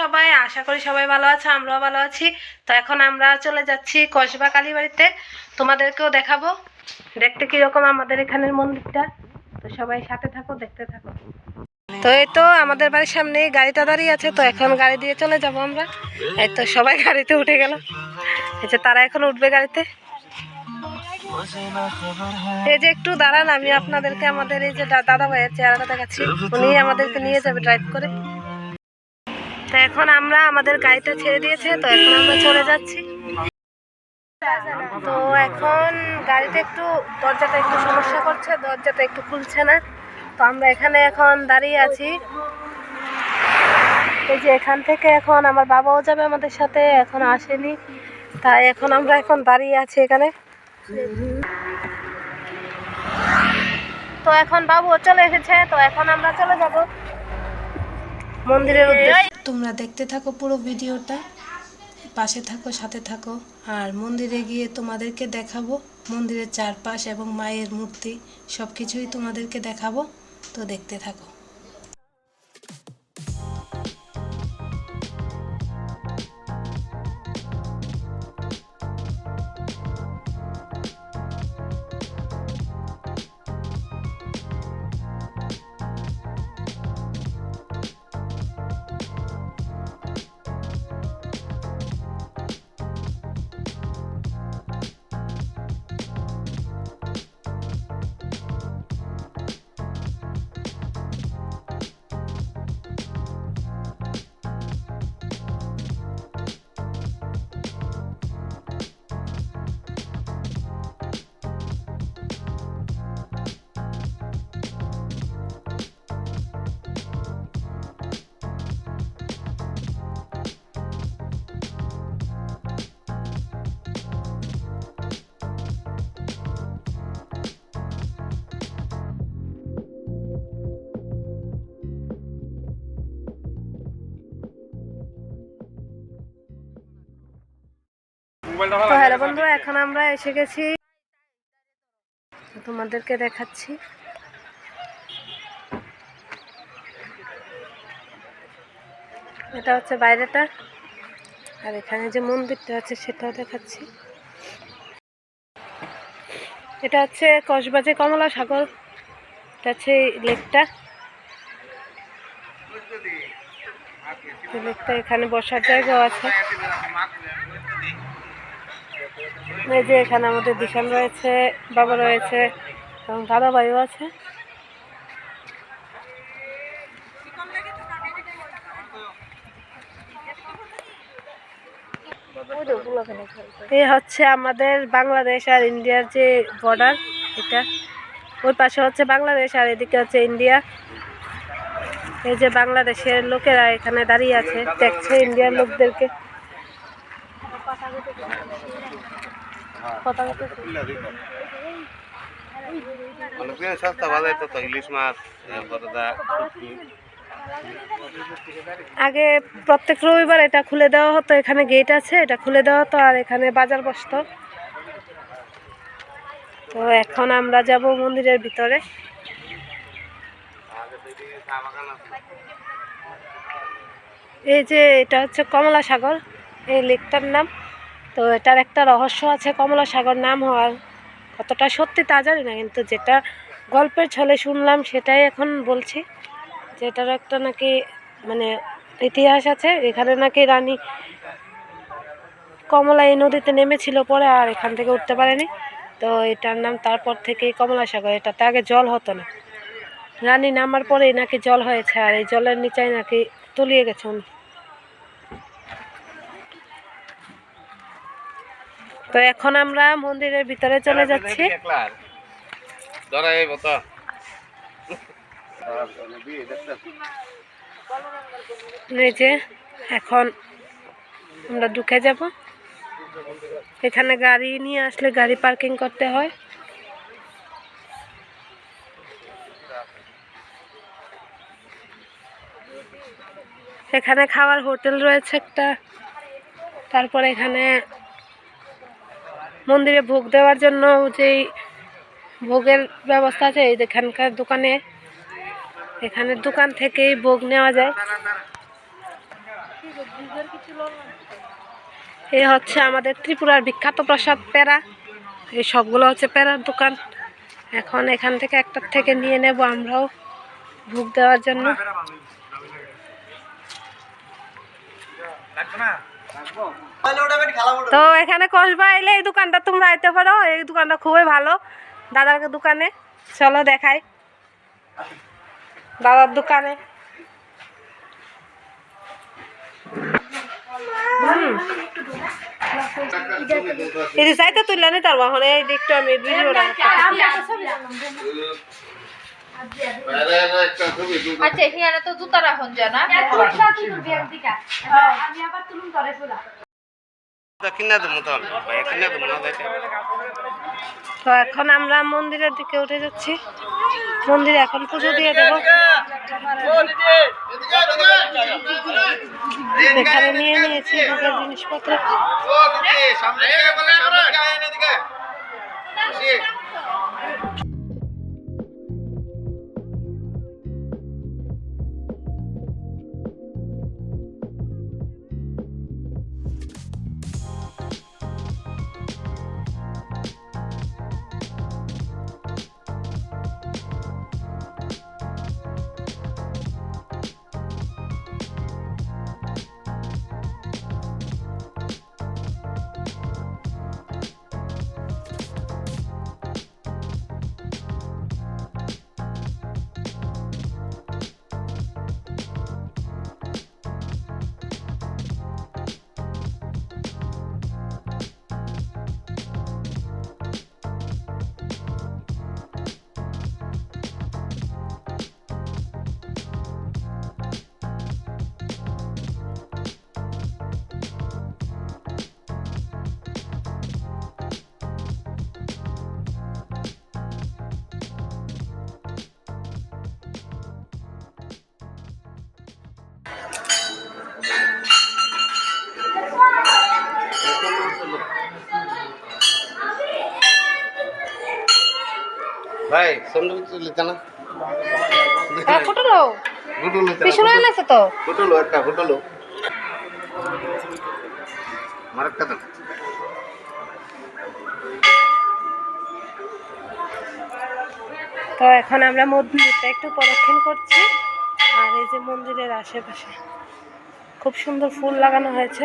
সবাই? আশা করি সবাই ভালো আছে, আমরাও ভালো আছি। তো এখন আমরা চলে যাচ্ছি কসবা কালীবাড়িতে। তোমাদেরকেও দেখাবো। দেখতে কীরকম আমাদের এখানের মন্দিরটা। তো সবাই সাথে থাকো, দেখতে থাকো। তো এই তো আমাদের বাড়ির সামনে গাড়িটা দাঁড়িয়ে আছে, তো এখন গাড়ি দিয়ে চলে যাব আমরা। এই তো সবাই গাড়িতে উঠে গেল। যে তারা এখন উঠবে গাড়িতে। এই যে একটু দাঁড়ান, আমি আপনাদেরকে আমাদের এই যে দাদা ভাইয়ের চেহারাটা দেখাচ্ছি। উনি আমাদেরকে নিয়ে যাবে ড্রাইভ করে। এখন আমরা আমাদের গাড়িটা ছেড়ে দিয়েছে, তো এখন আমরা চলে যাচ্ছি। তো এখন গাড়িটা একটু, দরজাটা একটু সমস্যা করছে, দরজাটা একটু খুলছে না। তো আমরা এখানে এখন দাঁড়িয়ে আছি। এই যে এখান থেকে এখন আমার বাবাও যাবে আমাদের সাথে, এখন আসেনি। তাই এখন আমরা এখন দাঁড়িয়ে আছি এখানে। তো এখন বাবু চলে এসেছে, তো এখন আমরা চলে যাব। মন্দিরের উদ্দেশ্যে। তোমরা দেখতে থাকো পুরো ভিডিওটা পাশে থাকো সাথে থাকো। আর মন্দিরে গিয়ে তোমাদেরকে দেখাবো মন্দিরের চারপাশ এবং মায়ের মূর্তি সব কিছুই তোমাদেরকে দেখাবো। তো দেখতে থাকো। তো হ্যালো এখন আমরা এসে গেছি। তোমাদেরকে দেখাচ্ছি। এটা হচ্ছে বাইরেটা। আর এখানে যে মন্দিরটা আছে সেটাও দেখাচ্ছি। এটা হচ্ছে কসবাজে কমলা সাগর। এটা হচ্ছে লেকটা। লেকটা এখানে বসার জায়গাও আছে। এই যে এখানে আমাদের দিশান রয়েছে, বাবা রয়েছে, এবং দাদা ভাইও আছে। এই হচ্ছে আমাদের বাংলাদেশ আর ইন্ডিয়ার যে বর্ডার এটা। ওই পাশে হচ্ছে বাংলাদেশ আর এদিকে হচ্ছে ইন্ডিয়া। এই যে বাংলাদেশের লোকেরা এখানে দাঁড়িয়ে আছে, দেখছে ইন্ডিয়ার লোকদেরকে। কথা। সস্তা তো ইলিশ মাছ আগে প্রত্যেক রবিবার এটা খুলে দেওয়া হতো এখানে গেট আছে এটা খুলে দেওয়া হতো আর এখানে বাজার বসতো। তো এখন আমরা যাব মন্দিরের ভিতরে। এই যে এটা হচ্ছে কমলা সাগর এই লেকটার নাম। তো এটার একটা রহস্য আছে কমলা সাগর নাম হওয়ার। কতটা সত্যি তা জানি না, কিন্তু যেটা গল্পের ছলে শুনলাম সেটাই এখন বলছি। যে এটার একটা নাকি মানে ইতিহাস আছে, এখানে নাকি রানী কমলা এই নদীতে নেমেছিল পরে আর এখান থেকে উঠতে পারেনি। তো এটার নাম তারপর থেকেই কমলা সাগর, এটাতে আগে জল হতো না। রানী নামার পরেই নাকি জল হয়েছে, আর এই জলের নিচাই নাকি তলিয়ে গেছে উনি। তো এখন আমরা মন্দিরের ভিতরে চলে যাচ্ছি। যে এখন আমরা ঢুকে যাব। এখানে গাড়ি নিয়ে আসলে গাড়ি পার্কিং করতে হয়। এখানে খাওয়ার হোটেল রয়েছে একটা। তারপর এখানে মন্দিরে ভোগ দেওয়ার জন্য যেই ভোগের ব্যবস্থা আছে, এই এখানকার দোকানে, এখানের দোকান থেকেই ভোগ নেওয়া যায়। এই হচ্ছে আমাদের ত্রিপুরার বিখ্যাত প্রসাদ প্যারা এই সবগুলো হচ্ছে প্যারার দোকান। এখন এখান থেকে একটার থেকে নিয়ে নেব আমরাও ভোগ দেওয়ার জন্য। তো এখানে কসবা এলে এই দোকানটা তোমরা আইতে পারো। এই দোকানটা খুবই ভালো। দাদার দোকানে। চলো দেখাই। দাদার দোকানে। এই যে চাইতে তুললে নি তার এখন এই দিকটা আমি আচ্ছা এখানে তো জুতা রাখুন জানা? কিনা না তো এখন আমরা মন্দিরের দিকে উঠে যাচ্ছি। মন্দিরে এখন পুজো দিয়ে দেবো। এখানে নিয়ে নিয়েছি ভোগের জিনিসপত্র। ভাই সন্ধ্যে লিতে না। ফুটলো গুটুল লিতে পিছনে এনেছে তো। গুটুলো একটা একটা তো এখন আমরা মন্দিরটা একটু প্রদক্ষিণ করছি। আর এই যে মন্দিরের আশেপাশে খুব সুন্দর ফুল লাগানো হয়েছে।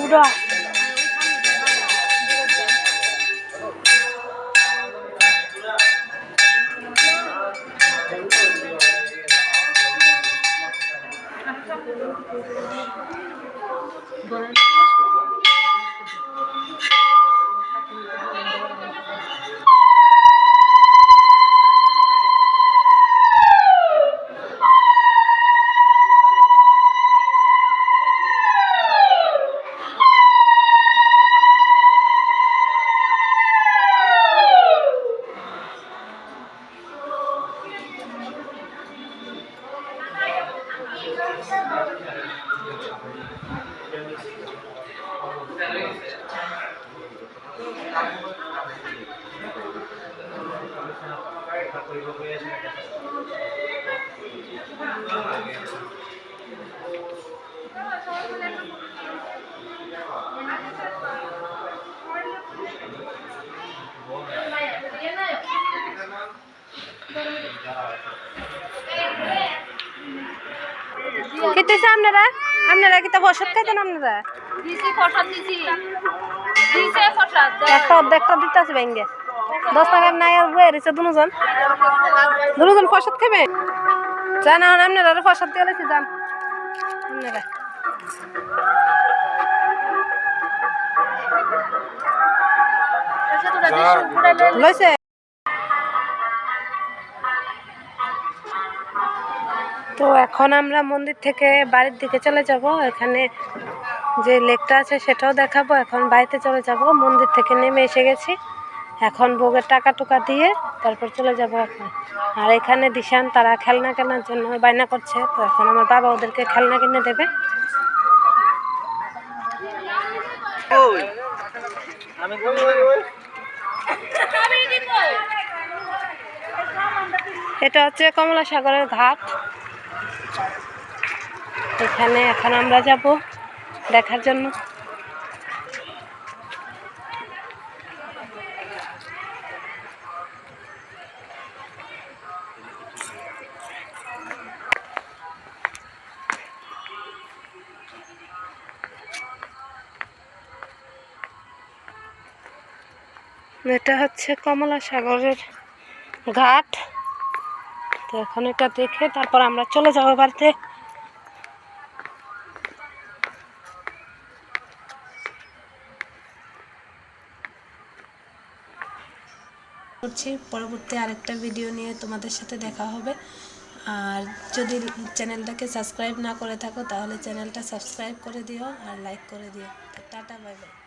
উড়া। খেতেছে আপনারা? আপনারা কি তা বসত খাইতেন আপনারা? একটা অর্ধেকটা দিতে আছে ব্যাঙ্গে। দশ টাকার নাই আর বয়ে রয়েছে দুজন। দুজন প্রসাদ খাবে যান এখন আপনারা প্রসাদ দিয়ে রেখে যান। আপনারা। লইছে? তো এখন আমরা মন্দির থেকে বাড়ির দিকে চলে যাব। এখানে যে লেকটা আছে সেটাও দেখাবো। এখন বাড়িতে চলে যাব। মন্দির থেকে নেমে এসে গেছি। এখন ভোগের টাকা টুকা দিয়ে তারপর চলে যাব এখন। আর এখানে দিশান তারা খেলনা কেনার জন্য বায়না করছে। তো এখন আমার বাবা ওদেরকে খেলনা কিনে দেবে। এটা হচ্ছে কমলা সাগরের ঘাট। এখানে এখন আমরা যাব দেখার জন্য। এটা হচ্ছে কমলা সাগরের ঘাট। তো এখন এটা দেখে তারপর আমরা চলে যাব বাড়িতে। করছি। পরবর্তী আরেকটা ভিডিও নিয়ে তোমাদের সাথে দেখা হবে। আর যদি চ্যানেলটাকে সাবস্ক্রাইব না করে থাকো, তাহলে চ্যানেলটা সাবস্ক্রাইব করে দিও আর লাইক করে দিও। Tata bye bye